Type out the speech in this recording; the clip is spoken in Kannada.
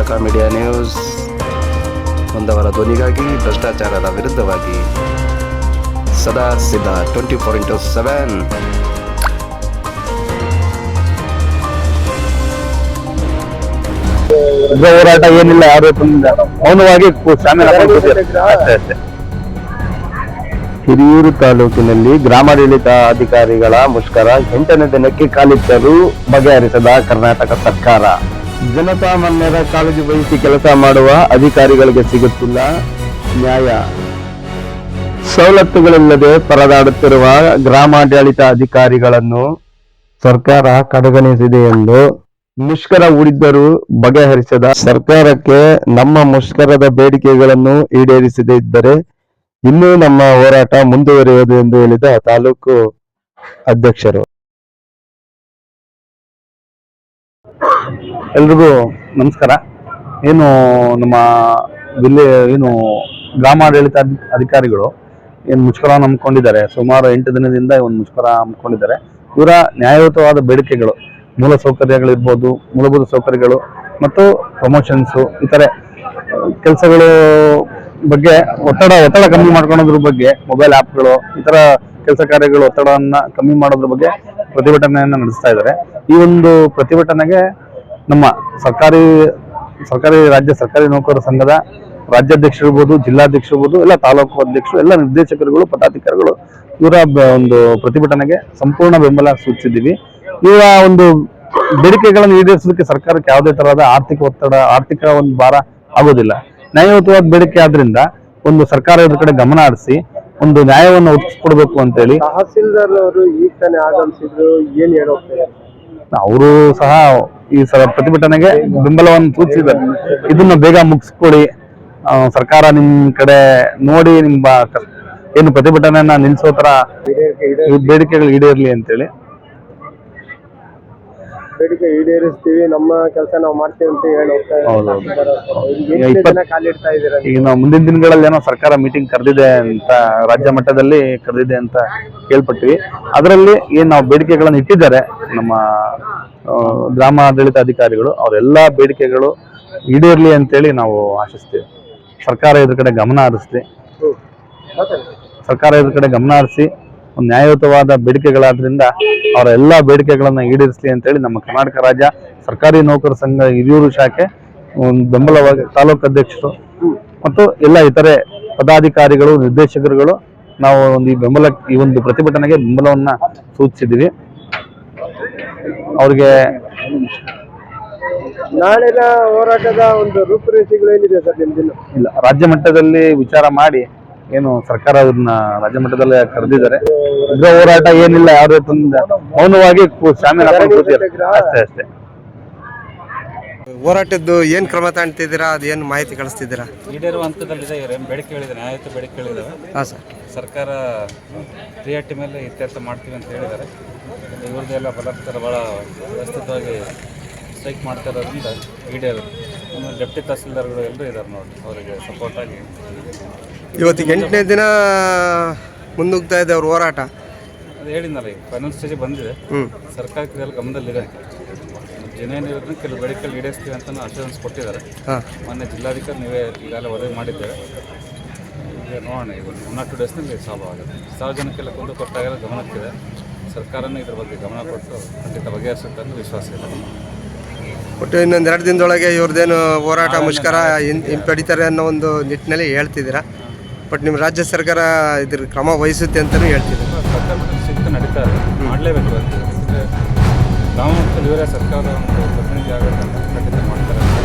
ಕರ್ನಾಟಕ ಮೀಡಿಯಾ ನ್ಯೂಸ್ ಒಂದವರ ಧ್ವನಿಗಾಗಿ ಭ್ರಷ್ಟಾಚಾರದ ವಿರುದ್ಧವಾಗಿ. ಸದಾ ಸಿದ್ಧ ಟ್ವೆಂಟಿ ಫೋರ್ ಇಂಟು ಸೆವೆನ್ ಹೋರಾಟ ಏನಿಲ್ಲ ಯಾರು ಮೌನವಾಗಿ. ಅಷ್ಟೇ ಅಷ್ಟೇ. ಹಿರಿಯೂರು ತಾಲೂಕಿನಲ್ಲಿ ಗ್ರಾಮಾಡಳಿತ ಅಧಿಕಾರಿಗಳ ಮುಷ್ಕರ ಎಂಟನೇ ದಿನಕ್ಕೆ ಕಾಲಿಟ್ಟರು ಬಗೆಹರಿಸದ ಕರ್ನಾಟಕ ಸರ್ಕಾರ. ಜನಸಾಮಾನ್ಯರ ಕಾಳಜಿ ವಹಿಸಿ ಕೆಲಸ ಮಾಡುವ ಅಧಿಕಾರಿಗಳಿಗೆ ಸಿಗುತ್ತಿಲ್ಲ ನ್ಯಾಯ. ಸವಲತ್ತುಗಳಿಲ್ಲದೆ ಪರದಾಡುತ್ತಿರುವ ಗ್ರಾಮಾಡಳಿತ ಅಧಿಕಾರಿಗಳನ್ನು ಸರ್ಕಾರ ಕಡೆಗಣಿಸಿದೆ ಎಂದು ಮುಷ್ಕರ ಹೂಡಿದ್ದರೂ ಬಗೆಹರಿಸದ ಸರ್ಕಾರಕ್ಕೆ ನಮ್ಮ ಮುಷ್ಕರದ ಬೇಡಿಕೆಗಳನ್ನು ಈಡೇರಿಸದೇ ಇದ್ದರೆ ಇನ್ನೂ ನಮ್ಮ ಹೋರಾಟ ಮುಂದುವರಿಯುವುದು ಎಂದು ಹೇಳಿದ ತಾಲೂಕು ಅಧ್ಯಕ್ಷರು. ಎಲ್ರಿಗೂ ನಮಸ್ಕಾರ. ಏನು ನಮ್ಮ ಜಿಲ್ಲೆ ಏನು ಗ್ರಾಮಾಡಳಿತ ಅಧಿ- ಅಧಿಕಾರಿಗಳು ಏನು ಮುಷ್ಕರ ಹಮ್ಮಿಕೊಂಡಿದ್ದಾರೆ ಸುಮಾರು ಎಂಟು ದಿನದಿಂದ ಒಂದು ಮುಷ್ಕರ ಹಮ್ಮಿಕೊಂಡಿದ್ದಾರೆ ಇವರ ನ್ಯಾಯಯುತವಾದ ಬೇಡಿಕೆಗಳು, ಮೂಲ ಸೌಕರ್ಯಗಳಿರ್ಬೋದು ಮೂಲಭೂತ ಸೌಕರ್ಯಗಳು ಮತ್ತು ಪ್ರಮೋಷನ್ಸು, ಇತರೆ ಕೆಲಸಗಳು ಬಗ್ಗೆ ಒತ್ತಡ ಒತ್ತಡ ಕಮ್ಮಿ ಮಾಡ್ಕೊಳೋದ್ರ ಬಗ್ಗೆ ಮೊಬೈಲ್ ಆ್ಯಪ್ಗಳು ಇತರ ಕೆಲಸ ಕಾರ್ಯಗಳು ಒತ್ತಡವನ್ನು ಕಮ್ಮಿ ಮಾಡೋದ್ರ ಬಗ್ಗೆ ಪ್ರತಿಭಟನೆಯನ್ನು ನಡೆಸ್ತಾ ಇದ್ದಾರೆ. ಈ ಒಂದು ಪ್ರತಿಭಟನೆಗೆ ನಮ್ಮ ಸರ್ಕಾರಿ ಸರ್ಕಾರಿ ರಾಜ್ಯ ಸರ್ಕಾರಿ ನೌಕರರ ಸಂಘದ ರಾಜ್ಯಾಧ್ಯಕ್ಷರಿರ್ಬೋದು ಇರ್ಬೋದು ಜಿಲ್ಲಾಧ್ಯಕ್ಷ ಇರ್ಬೋದು, ಎಲ್ಲ ತಾಲೂಕು ಅಧ್ಯಕ್ಷರು, ಎಲ್ಲ ನಿರ್ದೇಶಕರುಗಳು, ಪದಾಧಿಕಾರಿಗಳು ಇವರ ಒಂದು ಪ್ರತಿಭಟನೆಗೆ ಸಂಪೂರ್ಣ ಬೆಂಬಲ ಸೂಚಿಸಿದ್ದೀವಿ. ಇವರ ಒಂದು ಬೇಡಿಕೆಗಳನ್ನು ಈಡೇರಿಸೋದಕ್ಕೆ ಸರ್ಕಾರಕ್ಕೆ ಯಾವುದೇ ತರಹದ ಆರ್ಥಿಕ ಒತ್ತಡ, ಆರ್ಥಿಕ ಒಂದು ಭಾರ ಆಗೋದಿಲ್ಲ ನ್ಯಾಯಯುತವಾದ ಬೇಡಿಕೆ ಆದ್ರಿಂದ ಒಂದು ಸರ್ಕಾರ ಇದ್ರ ಕಡೆ ಗಮನ ಹರಿಸಿ ಒಂದು ನ್ಯಾಯವನ್ನು ಅಂತ ಅಂತೇಳಿ ತಹಸೀಲ್ದಾರ್ ಅವರು ಈಗ ತಾನೇ ಆಗಮಿಸಿದ್ರು, ಏನ್ ಹೇಳೋಗ್ತಾರೆ ಅವರು ಸಹ ಈ ಸಲ ಪ್ರತಿಭಟನೆಗೆ ಬೆಂಬಲವನ್ನು ಸೂಚಿಸಿದ್ದಾರೆ. ಇದನ್ನ ಬೇಗ ಮುಗಿಸ್ಕೊಡಿ. ಸರ್ಕಾರ ನಿಮ್ ಕಡೆ ನೋಡಿ ನಿಮ್ಮ ಏನು ಪ್ರತಿಭಟನೆಯನ್ನ ನಿಲ್ಲಿಸೋ ತರ ಬೇಡಿಕೆಗಳು ಈಡೇರ್ಲಿ ಅಂತೇಳಿ. ಬೇಡಿಕೆ ಈಡೇರಿಸ್ತೀವಿ ನಮ್ಮ ಕೆಲಸ ನಾವು ಮಾಡ್ತೀವಿ ಅಂತ ಹೇಳಿ ಹೋಗ್ತಾ ಹೌದೌದು. ಕಾಲಿಡ್ತಾ ಇದ್ದೀರಾ ಈಗ ನಾವು ಮುಂದಿನ ದಿನಗಳಲ್ಲಿ ಏನೋ ಸರ್ಕಾರ ಮೀಟಿಂಗ್ ಕರೆದಿದೆ ಅಂತ ರಾಜ್ಯ ಮಟ್ಟದಲ್ಲಿ ಕರೆದಿದೆ ಅಂತ ಕೇಳ್ಪಟ್ಟಿವಿ ಅದರಲ್ಲಿ ಏನ್ ನಾವು ಬೇಡಿಕೆಗಳನ್ನು ಇಟ್ಟಿದ್ದಾರೆ ನಮ್ಮ ಆ, ಗ್ರಾಮಾಡಳಿತ ಅಧಿಕಾರಿಗಳು ಅವರೆಲ್ಲಾ ಬೇಡಿಕೆಗಳು ಈಡೇರ್ಲಿ ಅಂತೇಳಿ ನಾವು ಆಶಿಸ್ತೀವಿ. ಸರ್ಕಾರ ಇದ್ರ ಕಡೆ ಗಮನ ಹರಿಸ್ಲಿ. ಸರ್ಕಾರ ಇದ್ರ ಕಡೆ ಗಮನ ಹರಿಸಿ ನ್ಯಾಯಯುತವಾದ ಬೇಡಿಕೆಗಳಾದ್ರಿಂದ ಅವರ ಎಲ್ಲ ಬೇಡಿಕೆಗಳನ್ನ ಈಡೇರಿಸಲಿ ಅಂತೇಳಿ ನಮ್ಮ ಕರ್ನಾಟಕ ರಾಜ್ಯ ಸರ್ಕಾರಿ ನೌಕರ ಸಂಘ ಹಿರಿಯೂರು ಶಾಖೆ ಒಂದು ಬೆಂಬಲವಾಗಿ ತಾಲೂಕು ಅಧ್ಯಕ್ಷರು ಮತ್ತು ಎಲ್ಲ ಇತರೆ ಪದಾಧಿಕಾರಿಗಳು ನಿರ್ದೇಶಕರುಗಳು ನಾವು ಒಂದು ಈ ಬೆಂಬಲ ಈ ಒಂದು ಪ್ರತಿಭಟನೆಗೆ ಬೆಂಬಲವನ್ನ ಸೂಚಿಸಿದ್ದೀವಿ. ಅವ್ರಿಗೆ ನಾಳಿನ ಹೋರಾಟದ ಒಂದು ರೂಪುರೇಷೆಗಳು ಏನಿದೆ ಸರ್ ನಿಮ್ದಿನ ಇಲ್ಲ ರಾಜ್ಯ ಮಟ್ಟದಲ್ಲಿ ವಿಚಾರ ಮಾಡಿ ಏನು ಸರ್ಕಾರ ಅವ್ರನ್ನ ರಾಜ್ಯ ಮಟ್ಟದಲ್ಲೇ ಕರೆದಿದ್ದಾರೆ ಉಗ್ರ ಹೋರಾಟ ಏನಿಲ್ಲ ಯಾವುದೇ ತಂದ ಮೌನವಾಗಿ ಕೂ- ಶಾಮೀಲ್ ಹಾಕೊಂಡು ಕೂತಿದ್ದಾರೆ. ಅಷ್ಟೇ ಅಷ್ಟೇ ಹೋರಾಟದ್ದು ಏನ್ ಕ್ರಮ ತಗೊಂತಿದ್ದೀರಾ ಏನ್ ಮಾಹಿತಿ ಕಳಿಸ್ತಿದ್ದೀರಾ ಈಡೇರುವ ಹಂತದಲ್ಲಿದೆ ಬೇಡಿಕೆ ಏನು ಆಯ್ತು ಬೇಡಿಕೆ ಹೇಳಿದ್ದಾರೆ ಹಾ ಸರ್ ಸರ್ಕಾರ ಪ್ರಿಯಾರಿಟಿ ಮೇಲೆ ಇತ್ಯರ್ಥ ಮಾಡ್ತೀವಿ ಅಂತ ಹೇಳಿದ್ದಾರೆ ಇವ್ರದ್ದೆಲ್ಲ ಬಲಾತ್ಕಾರ ಭಾಳ ವ್ಯವಸ್ಥಿತವಾಗಿ ಸ್ಟ್ರೈಕ್ ಮಾಡ್ತಾ ಇರೋದ್ರಿಂದ ಈಡೇರುತ್ತೆ ಆಮೇಲೆ ಡೆಪ್ಟಿ ತಹಸೀಲ್ದಾರ್ಗಳು ಎಲ್ಲರೂ ಇದ್ದಾರೆ ನೋಡಿ ಅವರಿಗೆ ಸಪೋರ್ಟಾಗಿ ಇವತ್ತಿಗೆ ಎಂಟನೇ ದಿನ ಮುಂದುಗ್ತಾ ಇದೆ ಅವ್ರ ಹೋರಾಟ. ಅದು ಹೇಳಿದ್ನಲ್ಲ ಈಗ ಫೈನಲ್ ಸ್ಟೇಜ್ ಬಂದಿದೆ. ಸರ್ಕಾರಕ್ಕೆ ಇದೆಲ್ಲ ಗಮನದಲ್ಲಿದೆ. ಜನ ಇರೋದನ್ನ ಕೆಲವು ಬೇಡಿಕೆಗಳು ಈಡೇರಿಸ್ತೀವಿ ಅಂತ ಅಶ್ಯೂರೆನ್ಸ್ ಕೊಟ್ಟಿದ್ದಾರೆ. ಮೊನ್ನೆ ಜಿಲ್ಲಾಧಿಕಾರಿ ನೀವೇ ಈಗಾಗಲೇ ಒದಗಿ ಮಾಡಿದ್ದೇವೆ ಈಗ ನೋಡೋಣ ಈಗ ಒನ್ ಆರ್ ಟು ಡೇಸ್ನಲ್ಲಿ ಸಾಲ್ವ್ ಆಗುತ್ತೆ. ಸಾರ್ವಜನಿಕೆಲ್ಲ ಕೊಂಡು ಕೊಟ್ಟಾಗೆಲ್ಲ ಗಮನಕ್ಕಿದೆ. ಸರ್ಕಾರನೂ ಇದ್ರ ಬಗ್ಗೆ ಗಮನ ಕೊಟ್ಟು ಖಂಡಿತ ಬಗೆಹರಿಸುತ್ತೆ ಅಂತ ವಿಶ್ವಾಸ ಇದೆ. ಒಟ್ಟು ಇನ್ನೊಂದು ಎರಡು ದಿನದೊಳಗೆ ಇವ್ರದ್ದೇನು ಹೋರಾಟ ಮುಷ್ಕರ ಹಿಂಪಡಿತಾರೆ ಅನ್ನೋ ಒಂದು ನಿಟ್ಟಿನಲ್ಲಿ ಹೇಳ್ತಿದ್ದೀರಾ. ಬಟ್ ನಿಮ್ಮ ರಾಜ್ಯ ಸರ್ಕಾರ ಇದ್ರ ಕ್ರಮ ವಹಿಸುತ್ತೆ ಅಂತಲೂ ಹೇಳ್ತಿದ್ರು ನಡೀತಾ ಇದೆ. ಮಾಡಲೇಬೇಕು. ಇವರೇ ಸರ್ಕಾರದ ಒಂದು ಪ್ರತಿನಿಧಿ ಆಗಬೇಕು